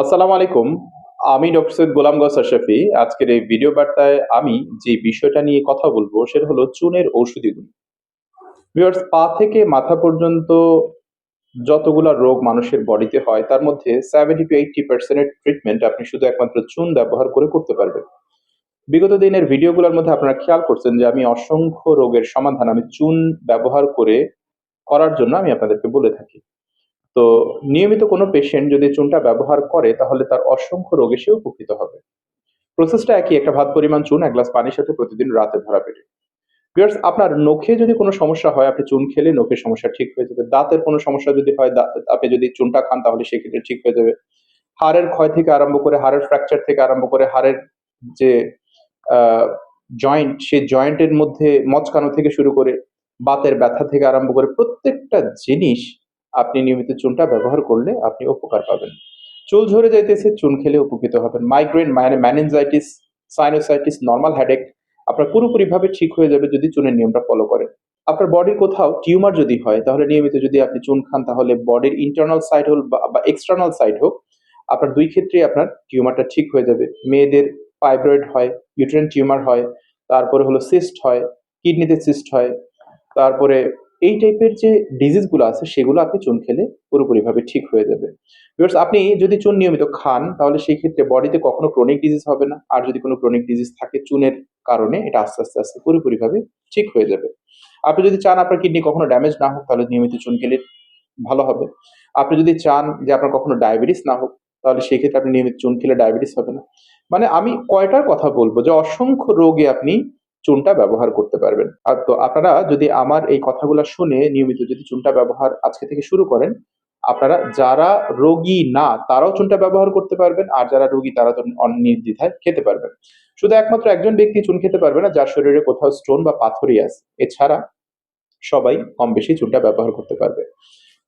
আসসালামু আলাইকুম, আমি ডক্টর সৈয়দ গোলাম গস আশরাফি আজকের এই ভিডিও বার্তায় আমি যে বিষয়টা নিয়ে কথা বলব সেটা হলো চুনের ঔষধি গুণ ভিউয়ার্স, পা থেকে মাথা পর্যন্ত যতগুলা রোগ মানুষের বডিতে হয়, তার মধ্যে সেভেন্টি টু এইটটি পার্সেন্টের ট্রিটমেন্ট আপনি শুধু একমাত্র চুন ব্যবহার করে করতে পারবেন। বিগত দিনের ভিডিওগুলোর মধ্যে আপনারা খেয়াল করছেন যে আমি অসংখ্য রোগের সমাধান আমি চুন ব্যবহার করে করার জন্য আমি আপনাদেরকে বলে থাকি। তো নিয়মিত কোনো পেশেন্ট যদি চুনটা ব্যবহার করে, তাহলে তার অসংখ্য রোগে সে উপকৃত হবে। প্রসেসটা একই, একটা ভাত পরিমাণ চুন, এক গ্লাস পানির সাথে প্রতিদিন রাতে ভরা পেটে। ভিউয়ার্স আপনার নখে যদি কোনো সমস্যা হয়, আপনি চুন খেলে নখের সমস্যা ঠিক হয়ে যাবে। দাঁতের কোনো সমস্যা যদি হয় আপনি যদি চুনটা খান, তাহলে সেক্ষেত্রে ঠিক হয়ে যাবে। হাড়ের ক্ষয় থেকে আরম্ভ করে, হাড়ের ফ্র্যাকচার থেকে আরম্ভ করে, হাড়ের যে জয়েন্ট সেই জয়েন্টের মধ্যে মচকানো থেকে শুরু করে, বাতের ব্যথা থেকে আরম্ভ করে প্রত্যেকটা জিনিস আপনি নিয়মিত চুনটা ব্যবহার করলে আপনি উপকার পাবেন। চুল ঝরে যাইতেছে, চুন খেলে উপকৃত হবেন। মাইগ্রেন মানে ম্যানেঞ্জাইটিস সাইনোসাইটিস নর্মাল হেডেক আপনার পুরোপুরিভাবে ঠিক হয়ে যাবে যদি চুনের নিয়মটা ফলো করেন। আপনার বডির কোথাও টিউমার যদি হয়, তাহলে নিয়মিত যদি আপনি চুন খান, তাহলে বডির ইন্টারনাল সাইড হোক বা এক্সটার্নাল সাইড হোক, আপনার দুই ক্ষেত্রেই আপনার টিউমারটা ঠিক হয়ে যাবে। মেয়েদের ফাইব্রয়েড হয় ইউট্রেন টিউমার হয়, তারপরে হলো সিস্ট হয় কিডনিতে সিস্ট হয়, তারপরে এই টাইপের যে ডিজিজগুলো আছে সেগুলো আপনি চুন খেলে পুরোপুরিভাবে ঠিক হয়ে যাবে। Viewers, আপনি যদি চুন নিয়মিত খান তাহলে সেই ক্ষেত্রে বডিতে কখনো ক্রনিক ডিজিজ হবে না। আর যদি কোনো ক্রনিক ডিজিজ থাকে চুনের কারণে এটা আস্তে আস্তে আস্তে পুরোপুরিভাবে ঠিক হয়ে যাবে। আপনি যদি চান আপনার কিডনি কখনো ড্যামেজ না হোক তাহলে নিয়মিত চুন খেলে ভালো হবে। আপনি যদি চান যে আপনার কখনো ডায়াবেটিস না হোক তাহলে সেই ক্ষেত্রে আপনি নিয়মিত চুন খেলে ডায়াবেটিস হবে না। মানে আমি কয়টার কথা বলব? যে অসংখ্য রোগে আপনি চুনটা ব্যবহার করতে পারবেন। আর তো আপনারা যদি আমার এই কথাগুলো শুনে নিয়মিত যদি চুনটা ব্যবহার আজকে থেকে শুরু করেন, আপনারা যারা রোগী না, তারাও চুনটা ব্যবহার করতে পারবেন। আর যারা রোগী, তারা তো নির্দ্বিধায় খেতে পারবেন। শুধু একমাত্র একজন ব্যক্তি চুন খেতে পারবে না, যার শরীরে কোথাও স্টোন বা পাথরই আছে। এছাড়া সবাই কম বেশি চুনটা ব্যবহার করতে পারবে।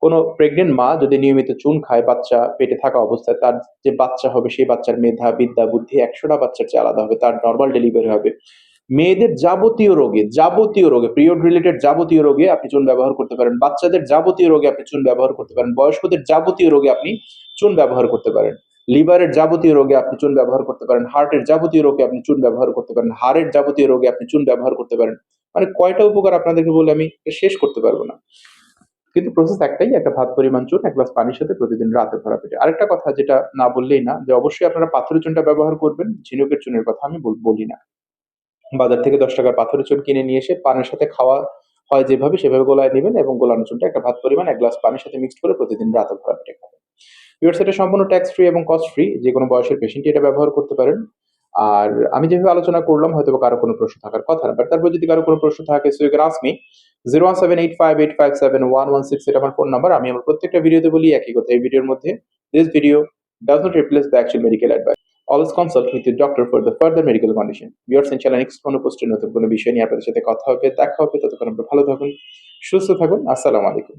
কোনো প্রেগনেন্ট মা যদি নিয়মিত চুন খায়, বাচ্চা পেটে থাকা অবস্থায়, তার যে বাচ্চা হবে, সেই বাচ্চার মেধা, বিদ্যা, বুদ্ধি, একশোটা বাচ্চার চেয়ে আলাদা হবে। তার নর্মাল ডেলিভারি হবে। মেয়েদের যাবতীয় রোগে যাবতীয় রোগে পিরিয়ড রিলেটেড যাবতীয় রোগে আপনি চুন ব্যবহার করতে পারেন। বাচ্চাদের যাবতীয় রোগে আপনি চুন ব্যবহার করতে পারেন। বয়স্কদের যাবতীয় রোগে আপনি চুন ব্যবহার করতে পারেন। লিভারের যাবতীয় রোগে আপনি চুন ব্যবহার করতে পারেন। হার্টের যাবতীয় রোগে আপনি চুন ব্যবহার করতে পারেন। হাড়ের যাবতীয় রোগে আপনি চুন ব্যবহার করতে পারেন। মানে কয়টা উপকার আপনাদেরকে বলে আমি শেষ করতে পারব না। কিন্তু প্রসেস একটাই, একটা ভাত পরিমাণ চুন, এক গ্লাস পানির সাথে প্রতিদিন রাতে ভরা পেটে। আরেকটা কথা যেটা না বললেই না, যে অবশ্যই আপনারা পাথরের চুনটা ব্যবহার করবেন, ঝিনুকের চুনের কথা আমি বলি না। বাজার থেকে দশ টাকার পাথরের চুন কিনে নিয়ে এসে পানের সাথে খাওয়া হয় যেভাবে, সেভাবে গোলায় নেবেন এবং গোলানো চুনটা একটা ভাত পরিমাণ, এক গ্লাস পানির সাথে মিক্সড করে প্রতিদিন রাতে ভরা পেটে খাবেন। সম্পূর্ণ ট্যাক্স ফ্রি এবং কস্ট ফ্রি যে কোনো বয়সের পেশেন্ট এটা ব্যবহার করতে পারেন। আর আমি যেভাবে আলোচনা করলাম হয়তো কারও কোনো প্রশ্ন থাকার কথা না বাট তারপর যদি কারও কোনো প্রশ্ন থাকে so you can zero one seven eight five eight five seven one one six এটা আমার ফোন নাম্বার আমি আমার প্রত্যেকটা ভিডিওতে বলি, একই কথা, এই ভিডিওর মধ্যে this video does not replace the actual medical advice always consult with doctor for the further medical condition. Viewers ইনশাআল্লাহ নেক্সট কোনো পোস্টের নতুন কোনো বিষয় নিয়ে আপনাদের সাথে কথা হবে, দেখা হবে, ততক্ষণ আপনারা ভালো থাকুন, সুস্থ থাকুন, আসসালামু আলাইকুম।